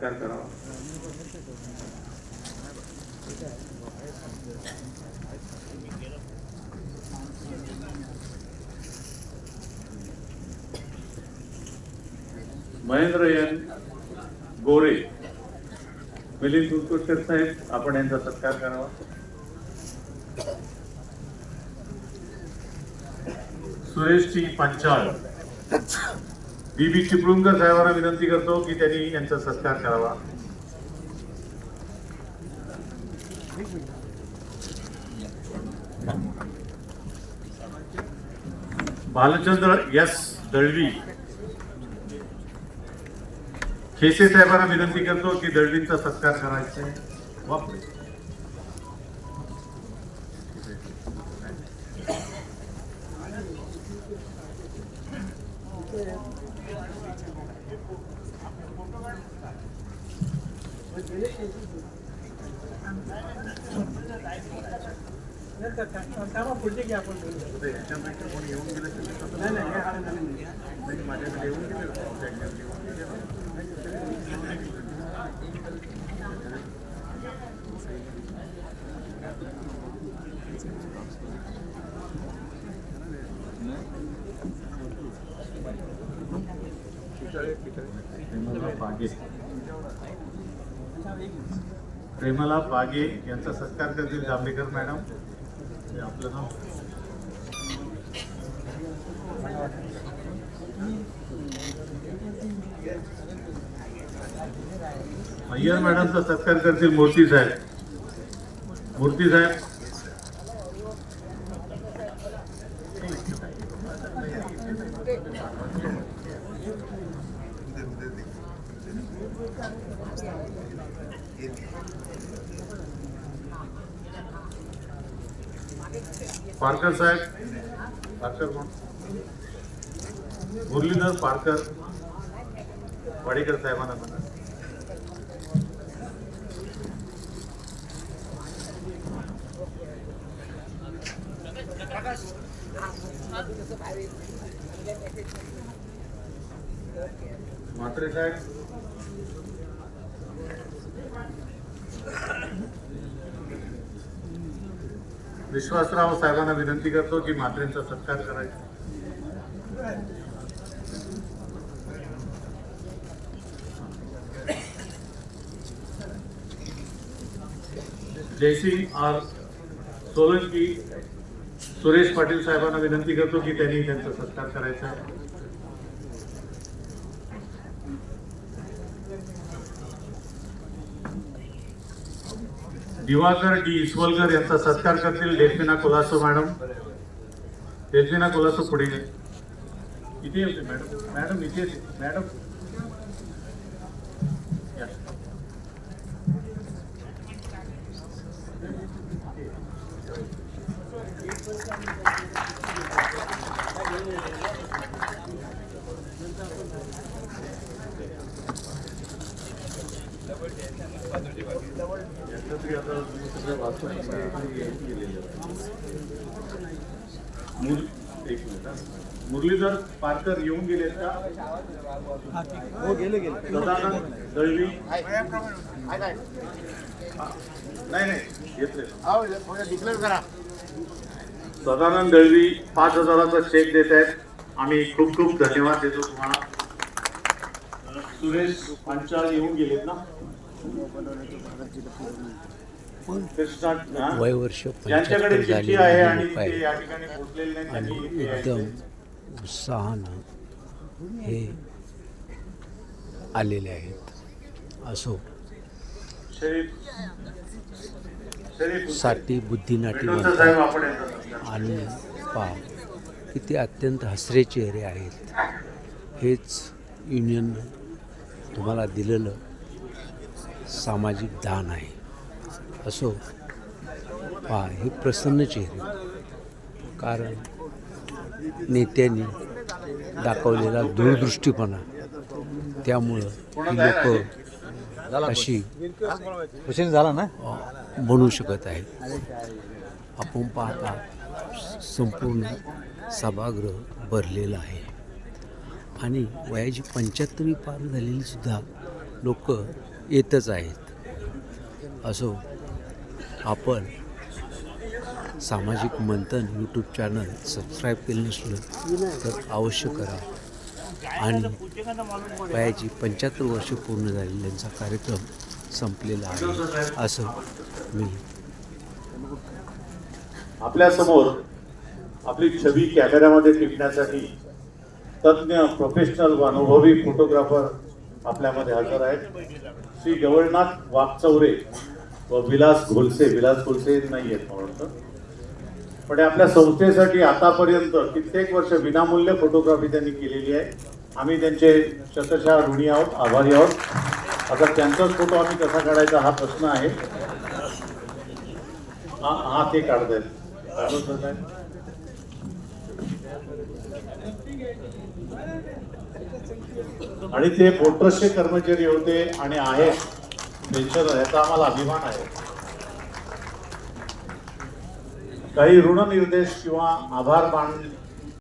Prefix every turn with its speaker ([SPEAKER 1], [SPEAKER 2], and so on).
[SPEAKER 1] विचार करावा. महेंद्र एन. गोरे मिलिंद कुलकर्णी साहेब आपण यांचा सत्कार करावा. सुरेश टी पंचाळ. बीबी चिपळूणकर साहेबांना विनंती करतो की सत्कार करावा. भालचंद्र एस दळवी. खेसे साहेबांना विनंती करतो की दळवींचा सत्कार वापरे
[SPEAKER 2] कामा पुढचे घ्या आपण बोलू. नाही, नाही, हे हाड नाही, नाही.
[SPEAKER 1] प्रेमला पागे प्रेमला बागे यांचा सत्कार करतील जांभेकर मॅडम. हे आपलं नाव. अय्यर मॅडमचा सत्कार करतील मूर्ती साहेब. मूर्ती साहेब. पारकर साहेब. पारकर कोण? मुरलीधर पारकर. वाडेकर साहेबांना म्हणा म्हात्रे साहेब. विश्वासराव साहेबांना विनंती करतो की मात्रेंचा सत्कार करायचा. जयसिंग आर सोलंकी सुरेश पाटील साहेबांना विनंती करतो की त्यांनी त्यांचा सत्कार करायचा. दिवाकर डी इसवलकर यांचा सत्कार करतील डेल्फिना कोलासो मॅडम. डेल्फिना कोलासो पुढे इथे होते मॅडम. मॅडम इथे मॅडम या. याचं तरी आता मी सगळं वाचून केलेलं आहे. मुर एक मिनिट हा. मुरलीधर पारकर येऊन गेलेत का?
[SPEAKER 2] हो गेले गेले.
[SPEAKER 1] सदानंद दळवी. हा. नाही नाही घेतले.
[SPEAKER 2] डिक्लेअर करा.
[SPEAKER 1] सदानंद दळवी पाच हजाराचा चेक देत आहेत. आम्ही खूप खूप धन्यवाद देतो तुम्हाला. सुरेश पांचाळ येऊन गेलेत ना?
[SPEAKER 3] वयवर्ष
[SPEAKER 1] ज्यांच्याकडे चिठ्ठी आहे आणि ते
[SPEAKER 3] आहेत
[SPEAKER 1] या ठिकाणी पोहोचलेले नाही
[SPEAKER 3] आणि
[SPEAKER 1] त्यांनी इथे यायचंय.
[SPEAKER 3] एकदम उत्साहानं हे आलेले आहेत असो साठी बुद्धिनाटी. आणि पा किती अत्यंत हसरे चेहरे आहेत हेच युनियन तुम्हाला दिलेलं सामाजिक दान आहे. असो पहा हे प्रसन्न चेहरे. कारण नेत्यांनी दाखवलेला दूरदृष्टीपणा. त्यामुळं ही लोक अशी
[SPEAKER 2] हुसेन झाला ना?
[SPEAKER 3] बनू शकत आहेत. आपण पाहता संपूर्ण सभागृह भरलेलं आहे. आणि वयाची पंच्याहत्तरी पार झालेली सुद्धा लोक येतच आहेत. असो आपण सामाजिक मंथन यूट्यूब चॅनल सबस्क्राईब केलं नसलं तर अवश्य करा. आणि वयाची पंच्याहत्तर वर्ष पूर्ण झालेल्यांचा कार्यक्रम संपलेला आहे. असं मी
[SPEAKER 1] आपल्यासमोर आपली छबी कॅमेऱ्यामध्ये टिपण्यासाठी तज्ज्ञ प्रोफेशनल व अनुभवी फोटोग्राफर आपल्यामध्ये हजर आहेत. श्री गवळनाथ वाघचौरे व विलास घोलसे. विलास घोलसे नाही आहेत मला वाटतं. पण आपल्या संस्थेसाठी आतापर्यंत कित्येक वर्ष विनामूल्य फोटोग्राफी त्यांनी केलेली आहे. आम्ही त्यांचे शतशः ऋणी आहोत आभारी आहोत. आता त्यांचाच फोटो आम्ही कसा काढायचा हा प्रश्न आहे. हा ते काढतायत. चालू आणि ते पोट्रसचे कर्मचारी होते आणि आहेत पेन्शन याचा आम्हाला अभिमान आहे. काही ऋणनिर्देश किंवा आभार मान